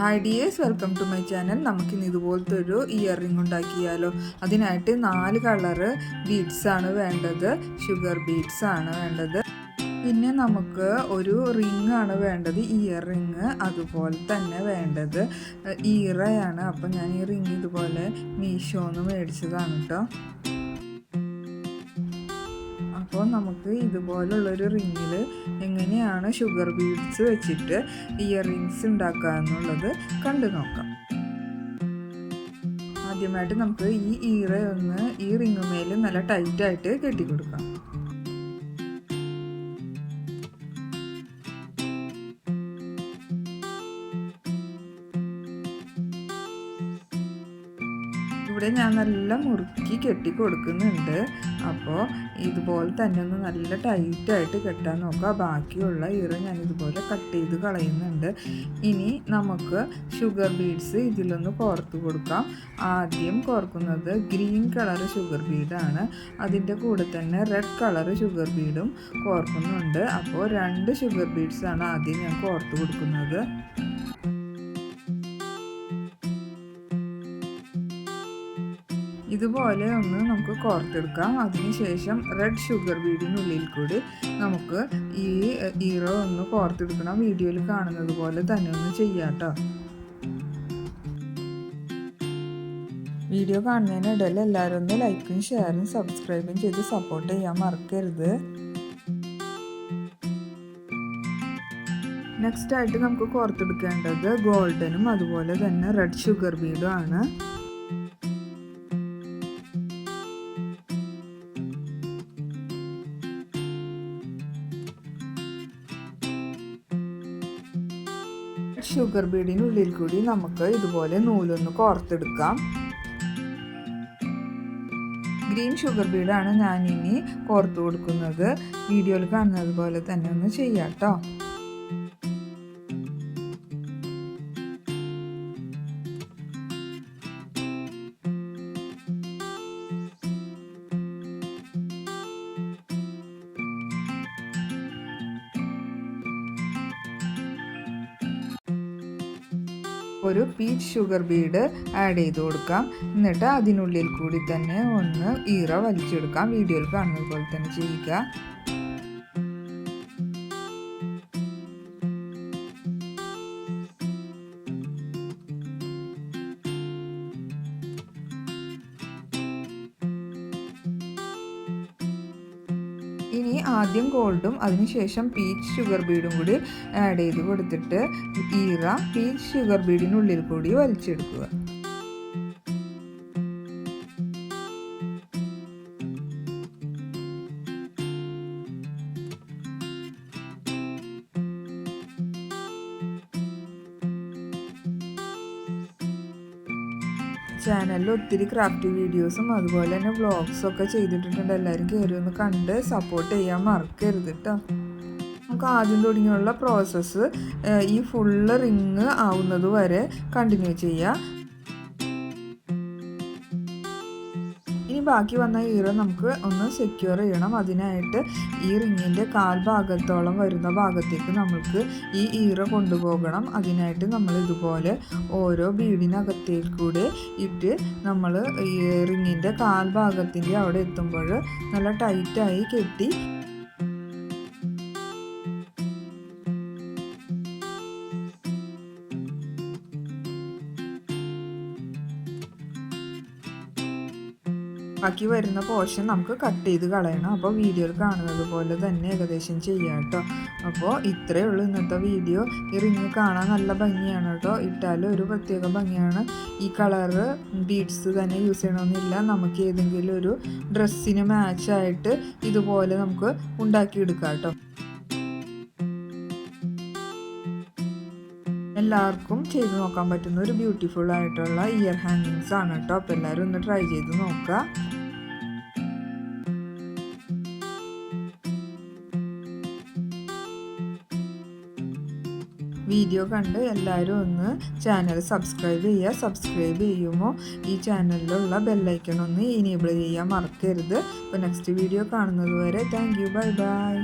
Hi dears welcome to my channel നമുക്കിന്ന് ഇതുപോലത്തെ ഒരു ഇയർ റിംഗ് ഉണ്ടാക്കിയാലോ. അതിനായിട്ട് നാല് കളറ് ബീഡ്സ് ആണ് വേണ്ടത്. ഷുഗർ ബീഡ്സ് ആണ് വേണ്ടത്. പിന്നെ നമുക്ക് ഒരു റിംഗ് ആണ് വേണ്ടത്. ഇയർ റിംഗ് അതുപോലെ തന്നെ വേണ്ടത്. ഈറയാണ്. അപ്പം ഞാൻ ഈ റിംഗ് ഇതുപോലെ മീഷോന്ന് മേടിച്ചതാണ് കേട്ടോ അപ്പോൾ നമുക്ക് ഇതുപോലുള്ളൊരു റിങ്ങിൽ എങ്ങനെയാണ് ഷുഗർ ബീഡ്സ് വെച്ചിട്ട് ഇയർ റിങ്സ് ഉണ്ടാക്കുക എന്നുള്ളത് കണ്ടു നോക്കാം. ആദ്യമായിട്ട് നമുക്ക് ഈ ഈറ ഒന്ന് ഈ റിങ്ങുമേൽ നല്ല ടൈറ്റായിട്ട് കെട്ടി കൊടുക്കാം ഇവിടെ ഞാൻ നല്ല മുറുക്കി കെട്ടി കൊടുക്കുന്നുണ്ട് അപ്പോൾ ഇതുപോലെ തന്നെ ഒന്ന് നല്ല ടൈറ്റായിട്ട് കെട്ടാൻ നോക്കുക. ബാക്കിയുള്ള ഇറ ഞാൻ ഇതുപോലെ കട്ട് ചെയ്ത് കളയുന്നുണ്ട്. ഇനി നമുക്ക് ഷുഗർ ബീഡ്സ് ഇതിലൊന്ന് കോർത്ത് കൊടുക്കാം. ആദ്യം കോർക്കുന്നത് ഗ്രീൻ കളർ ഷുഗർ ബീഡാണ് അതിന്റെ കൂടെ തന്നെ റെഡ് കളർ ഷുഗർ ബീഡും കോർക്കുന്നുണ്ട്. അപ്പോൾ രണ്ട് ഷുഗർ ബീഡ്സാണ് ആദ്യം ഞാൻ കോർത്ത് കൊടുക്കുന്നത്. ഇതുപോലെ ഒന്ന് നമുക്ക് കോർത്തെടുക്കാം. അതിനുശേഷം റെഡ് ഷുഗർ ബീഡിനുള്ളിൽ കൂടി നമുക്ക് ഈ ഈറോ ഒന്ന് കോർത്തെടുക്കണം. വീഡിയോയിൽ കാണുന്നത് പോലെ തന്നെ ഒന്ന് ചെയ്യാട്ടോ വീഡിയോ കാണുന്നതിനിടയിൽ എല്ലാവരും ഒന്ന് ലൈക്കും ഷെയറും സബ്സ്ക്രൈബും ചെയ്ത് സപ്പോർട്ട് ചെയ്യാൻ മറക്കരുത്. നെക്സ്റ്റ് ആയിട്ട് നമുക്ക് കോർത്തെടുക്കേണ്ടത് ഗോൾഡനും അതുപോലെ തന്നെ റെഡ് ഷുഗർ ബീഡും ആണ്. ഷുഗർ ബീഡിനുള്ളിൽ കൂടി നമുക്ക് ഇതുപോലെ നൂലൊന്ന് കോർത്തെടുക്കാം. ഗ്രീൻ ഷുഗർ ബീഡാണ് ഞാനിനി കോർത്ത് കൊടുക്കുന്നത്. വീഡിയോയിൽ കാണുന്നത് പോലെ തന്നെ ഒന്ന് ചെയ്യാം കേട്ടോ ഒരു പീച്ച് ഷുഗർ ബീഡ് ആഡ് ചെയ്ത് കൊടുക്കാം. എന്നിട്ട് അതിനുള്ളിൽ കൂടി തന്നെ ഒന്ന് ഈറ വലിച്ചെടുക്കാം. വീഡിയോയിൽ കാണുന്നത് പോലെ തന്നെ ചെയ്യുക. ഇനി ആദ്യം ഗോൾഡും അതിനുശേഷം പീച്ച് ഷുഗർ ബീഡും കൂടി ആഡ് ചെയ്ത് കൊടുത്തിട്ട് ഈറ പീച്ച് ഷുഗർ ബീഡിനുള്ളിൽ കൂടി വലിച്ചെടുക്കുക. ചാനലിൽ ഒത്തിരി ക്രാഫ്റ്റ് വീഡിയോസും അതുപോലെ തന്നെ വ്ളോഗ്സും ഒക്കെ ചെയ്തിട്ടുണ്ട് എല്ലാവരും കയറി ഒന്ന് കണ്ട് സപ്പോർട്ട് ചെയ്യാൻ മറക്കരുത് കേട്ടോ നമുക്ക് ആദ്യം തുടങ്ങിയുള്ള പ്രോസസ്സ് ഈ ഫുള്ള് റിങ് ആവുന്നത് വരെ കണ്ടിന്യൂ ചെയ്യുക ബാക്കി വന്ന ഈറ് നമുക്ക് ഒന്ന് സെക്യൂർ ചെയ്യണം. അതിനായിട്ട് ഈ റിങ്ങിന്റെ കാൽ ഭാഗത്തോളം വരുന്ന ഭാഗത്തേക്ക് നമുക്ക് ഈ ഈറ കൊണ്ടുപോകണം. അതിനായിട്ട് നമ്മൾ ഇതുപോലെ ഓരോ ബീഡിനകത്തേക്കൂടെ ഇട്ട് നമ്മൾ ഈ റിങ്ങിന്റെ കാൽ ഭാഗത്തിന്റെ അവിടെ എത്തുമ്പോൾ നല്ല ടൈറ്റായി കെട്ടി ബാക്കി വരുന്ന പോർഷൻ നമുക്ക് കട്ട് ചെയ്ത് കളയണം. അപ്പോൾ വീഡിയോയിൽ കാണുന്നത് പോലെ തന്നെ ഏകദേശം ചെയ്യാം കേട്ടോ. അപ്പോൾ ഇത്രയേ ഉള്ളൂ ഇന്നത്തെ വീഡിയോ ഈ റിങ് കാണാൻ നല്ല ഭംഗിയാണ് കേട്ടോ. ഇട്ടാലും ഒരു പ്രത്യേക ഭംഗിയാണ്. ഈ കളറ് ബീഡ്സ് തന്നെ യൂസ് ചെയ്യണമെന്നില്ല. നമുക്ക് ഏതെങ്കിലും ഒരു ഡ്രസ്സിന് മാച്ചായിട്ട് ഇതുപോലെ നമുക്ക് ഉണ്ടാക്കിയെടുക്കാം കേട്ടോ. എല്ലാവർക്കും ചെയ്ത് നോക്കാൻ പറ്റുന്ന ഒരു ബ്യൂട്ടിഫുൾ ആയിട്ടുള്ള ഇയർ ഹാങ്ങിങ്സ് ആണ് കേട്ടോ. അപ്പോൾ എല്ലാവരും ഒന്ന് ട്രൈ ചെയ്ത് നോക്കുക. വീഡിയോ കണ്ട് എല്ലാവരും ഒന്ന് ചാനൽ സബ്സ്ക്രൈബ് ചെയ്യുക സബ്സ്ക്രൈബ് ചെയ്യുമ്പോൾ ഈ ചാനലിലുള്ള ബെല്ലൈക്കൺ ഒന്ന് ഇനേബിൾ ചെയ്യാൻ മറക്കരുത്. അപ്പോൾ നെക്സ്റ്റ് വീഡിയോ കാണുന്നത് വരെ താങ്ക് യു ബൈ ബൈ